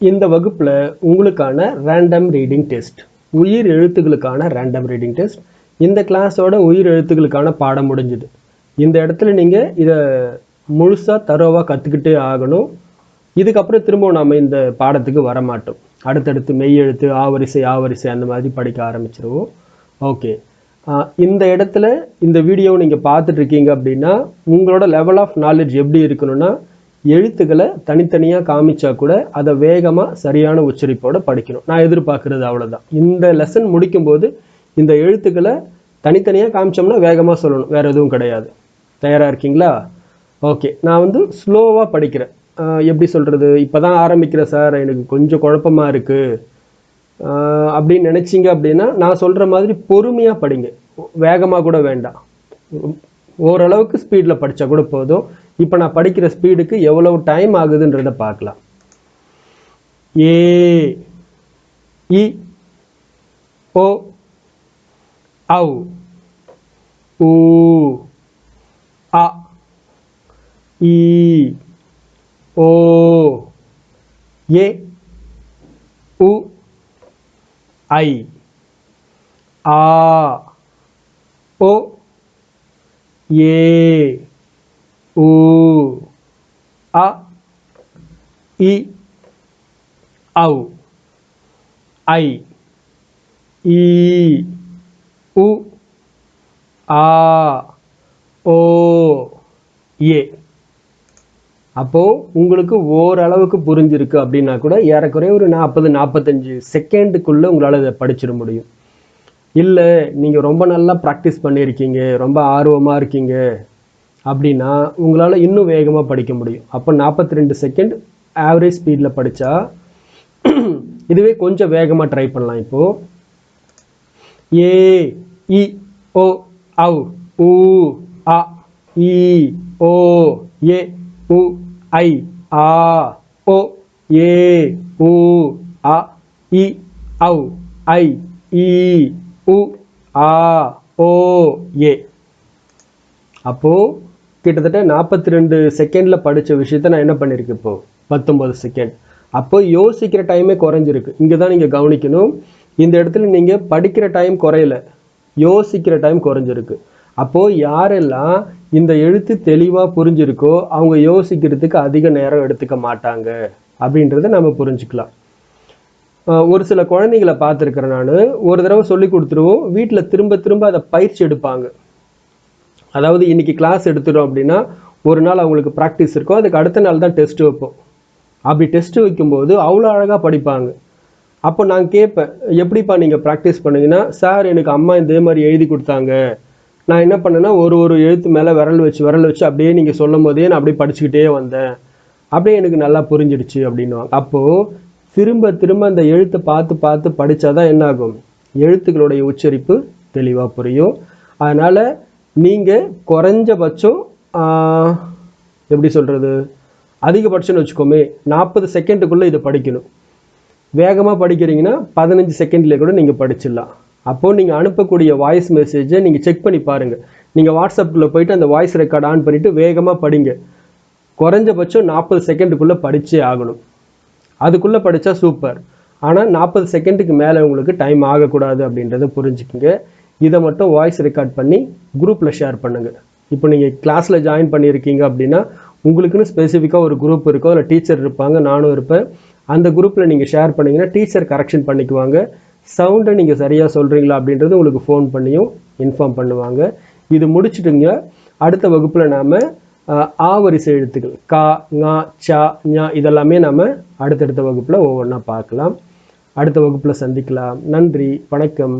இந்த வகுப்பில் உங்களுக்கான ரேண்டம் ரீடிங் டெஸ்ட் உயிர் எழுத்துக்களுக்கான ரேண்டம் ரீடிங் டெஸ்ட் இந்த கிளாஸோட உயிர் எழுத்துக்களுக்கான பாடம் முடிஞ்சுது. இந்த இடத்துல நீங்கள் இதை முழுசாக தரோவாக கற்றுக்கிட்டே ஆகணும். இதுக்கப்புறம் திரும்பவும் நாம் இந்த பாடத்துக்கு வர மாட்டோம் அடுத்தடுத்து மெய் எழுத்து ஆவரிசை ஆவரிசை அந்த மாதிரி படிக்க ஆரம்பிச்சிருவோம். ஓகே இந்த இடத்துல இந்த வீடியோவை நீங்கள் பார்த்துட்ருக்கீங்க அப்படின்னா உங்களோட லெவல் ஆஃப் நாலேஜ் எப்படி இருக்கணும்னா எழுத்துக்களை தனித்தனியாக காமிச்சா கூட அதை வேகமாக சரியான உச்சரிப்போட படிக்கணும். நான் எதிர்பார்க்குறது அவ்வளோதான் இந்த லெசன் முடிக்கும்போது இந்த எழுத்துக்களை தனித்தனியாக காமிச்சோம்னா வேகமாக சொல்லணும். வேறு எதுவும் கிடையாது. தயாராக இருக்கீங்களா? ஓகே. நான் வந்து ஸ்லோவாக படிக்கிறேன். எப்படி சொல்கிறது இப்போ தான் ஆரம்பிக்கிறேன் சார் எனக்கு கொஞ்சம் குழப்பமாக இருக்குது அப்படின்னு நினச்சிங்க அப்படின்னா நான் சொல்கிற மாதிரி பொறுமையாக படிங்க. வேகமாக கூட வேண்டாம். ஓரளவுக்கு ஸ்பீடில் படித்தா கூட போதும். இப்போ நான் படிக்கிற ஸ்பீடுக்கு எவ்வளவு டைம் ஆகுதுன்றத பார்க்கலாம். ஏ இ ஓ ஔ ஊ அ இ ஓ ஏ உ ஐ ஆ ஓ ஏ. உ அ இ ஔ ஐ ஈ உ ஆ ஓ ஏ. அப்போது உங்களுக்கு ஓரளவுக்கு புரிஞ்சிருக்கு அப்படின்னா கூட ஏறக்குறைய ஒரு நாற்பது நாற்பத்தஞ்சு செகண்டுக்குள்ளே உங்களால் இதை படிச்சிட முடியும். இல்லை நீங்கள் ரொம்ப நல்லா ப்ராக்டிஸ் பண்ணியிருக்கீங்க ரொம்ப ஆர்வமாக இருக்கீங்க அப்படின்னா உங்களால் இன்னும் வேகமாக படிக்க முடியும். அப்போ நாற்பத்தி ரெண்டு செகண்ட் ஆவரேஜ் ஸ்பீடில் படித்தா இதுவே கொஞ்சம் வேகமாக ட்ரை பண்ணலாம் இப்போது ஏ இ ஓ அவ் ஊ அ இ ஓ ஏ உ ஐ ஆ ஓ ஏ உ அ இ அவ் ஐ இ உ ஆ ஓ ஏ. அப்போது கிட்டத்தட்ட நாற்பத்தி ரெண்டு செகண்டில் படித்த விஷயத்த நான் என்ன பண்ணியிருக்கேன் இப்போது பத்தொம்பது செகண்ட் அப்போ யோசிக்கிற டைமே குறைஞ்சிருக்கு. இங்கே தான் நீங்கள் கவனிக்கணும். இந்த இடத்துல நீங்கள் படிக்கிற டைம் குறையல. யோசிக்கிற டைம் குறைஞ்சிருக்கு. அப்போது யாரெல்லாம் இந்த எழுத்து தெளிவாக புரிஞ்சிருக்கோ அவங்க யோசிக்கிறதுக்கு அதிக நேரம் எடுத்துக்க மாட்டாங்க. அப்படின்றத நம்ம புரிஞ்சுக்கலாம். ஒரு சில குழந்தைங்களை பார்த்துருக்குறேன் நான். ஒரு தடவை சொல்லி கொடுத்துருவோம். வீட்டில் திரும்ப திரும்ப அதை பயிற்சி எடுப்பாங்க. அதாவது இன்றைக்கி கிளாஸ் எடுத்துட்டோம் அப்படின்னா ஒரு நாள் அவங்களுக்கு ப்ராக்டிஸ் இருக்கும் அதுக்கு அடுத்த நாள் தான் டெஸ்ட்டு வைப்போம். அப்படி டெஸ்ட்டு வைக்கும்போது அவ்வளோ அழகாக படிப்பாங்க. அப்போ நான் கேட்பேன் எப்படிப்பா நீங்கள் ப்ராக்டிஸ் பண்ணுங்கன்னா சார் எனக்கு அம்மா இதே மாதிரி எழுதி கொடுத்தாங்க. நான் என்ன பண்ணேன்னா ஒரு ஒரு எழுத்து மேலே விரல் வச்சு விரல் வச்சு அப்படியே நீங்கள் சொல்லும் போதே நான் அப்படியே படிச்சுக்கிட்டே வந்தேன். அப்படியே எனக்கு நல்லா புரிஞ்சிடுச்சு அப்படின்னுவாங்க. அப்போது திரும்ப திரும்ப அந்த எழுத்தை பார்த்து பார்த்து படித்தாதான் தான் என்னாகும்? எழுத்துக்களுடைய உச்சரிப்பு தெளிவாக புரியும். அதனால் நீங்கள் குறைஞ்சபட்சம் எப்படி சொல்கிறது அதிகபட்சம்னு வச்சுக்கோமே நாற்பது செகண்டுக்குள்ளே இதை படிக்கணும். வேகமாக படிக்கிறீங்கன்னா பதினஞ்சு செகண்ட்லேயே கூட நீங்கள் படிச்சிடலாம். அப்போது நீங்கள் அனுப்பக்கூடிய வாய்ஸ் மெசேஜை நீங்கள் செக் பண்ணி பாருங்கள் நீங்கள் வாட்ஸ்அப்பில் போயிட்டு அந்த வாய்ஸ் ரெக்கார்ட் ஆன் பண்ணிவிட்டு வேகமாக படிங்க. குறைஞ்சபட்சம் நாற்பது செகண்டுக்குள்ளே படித்தே ஆகணும். அதுக்குள்ளே படித்தா சூப்பர் ஆனால் நாற்பது செகண்டுக்கு மேலே உங்களுக்கு டைம் ஆகக்கூடாது அப்படின்றத புரிஞ்சுக்குங்க. இதை மட்டும் வாய்ஸ் ரெக்கார்ட் பண்ணி குரூப்பில் ஷேர் பண்ணுங்கள் இப்போ நீங்கள் கிளாஸில் ஜாயின் பண்ணியிருக்கீங்க அப்படின்னா உங்களுக்குன்னு ஸ்பெசிஃபிக்காக ஒரு குரூப் இருக்கும் அதில் டீச்சர் இருப்பாங்க நானும் இருப்பேன். அந்த குரூப்பில் நீங்கள் ஷேர் பண்ணிங்கன்னா டீச்சர் கரெக்ஷன் பண்ணிக்குவாங்க. சவுண்டை நீங்கள் சரியாக சொல்கிறீங்களா அப்படின்றது உங்களுக்கு ஃபோன் பண்ணியும் இன்ஃபார்ம் பண்ணுவாங்க. இது முடிச்சுட்டுங்க அடுத்த வகுப்பில் நாம் ஆவரிசை எழுத்துக்கள் கா ஞா சா ஞா இதெல்லாமே நாம் அடுத்தடுத்த வகுப்பில் ஒவ்வொன்றா பார்க்கலாம். அடுத்த வகுப்பில் சந்திக்கலாம். நன்றி வணக்கம்.